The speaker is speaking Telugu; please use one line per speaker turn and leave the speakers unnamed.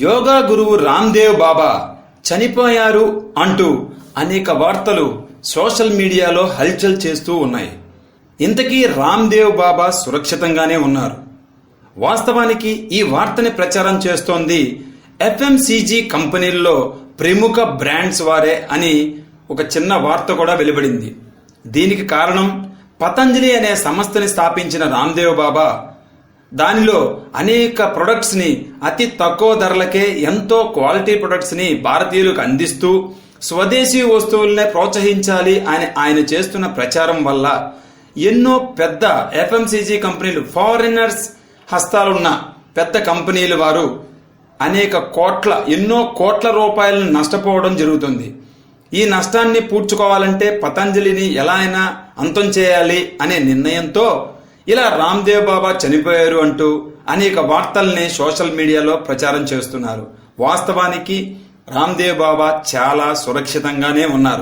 యోగా గురువు రామ్దేవ్ బాబా చనిపోయారు అంటూ అనేక వార్తలు సోషల్ మీడియాలో హల్చల్ చేస్తూ ఉన్నాయి. ఇంతకీ రామ్దేవ్ బాబా సురక్షితంగానే ఉన్నారు. వాస్తవానికి ఈ వార్తని ప్రచారం చేస్తోంది ఎఫ్ఎంసీజీ కంపెనీల్లో ప్రముఖ బ్రాండ్స్ వారే అని ఒక చిన్న వార్త కూడా వెలువడింది. దీనికి కారణం పతంజలి అనే సంస్థని స్థాపించిన రామ్దేవ్ బాబా దానిలో అనేక ప్రొడక్ట్స్ని అతి తక్కువ ధరలకే ఎంతో క్వాలిటీ ప్రొడక్ట్స్ని భారతీయులకు అందిస్తూ స్వదేశీ వస్తువులనే ప్రోత్సహించాలి అని ఆయన చేస్తున్న ప్రచారం వల్ల ఎన్నో పెద్ద ఎఫ్ఎంసీజీ కంపెనీలు ఫారినర్స్ హస్తాలున్న పెద్ద కంపెనీలు వారు అనేక కోట్ల ఎన్నో కోట్ల రూపాయలను నష్టపోవడం జరుగుతుంది. ఈ నష్టాన్ని పూడ్చుకోవాలంటే పతంజలిని ఎలా అయినా అంతం చేయాలి అనే నిర్ణయంతో ఇలా రామ్దేవ్ బాబా చనిపోయారు అంటూ అనేక వార్తల్ని సోషల్ మీడియాలో ప్రచారం చేస్తున్నారు. వాస్తవానికి రామ్దేవ్ బాబా చాలా సురక్షితంగానే ఉన్నారు.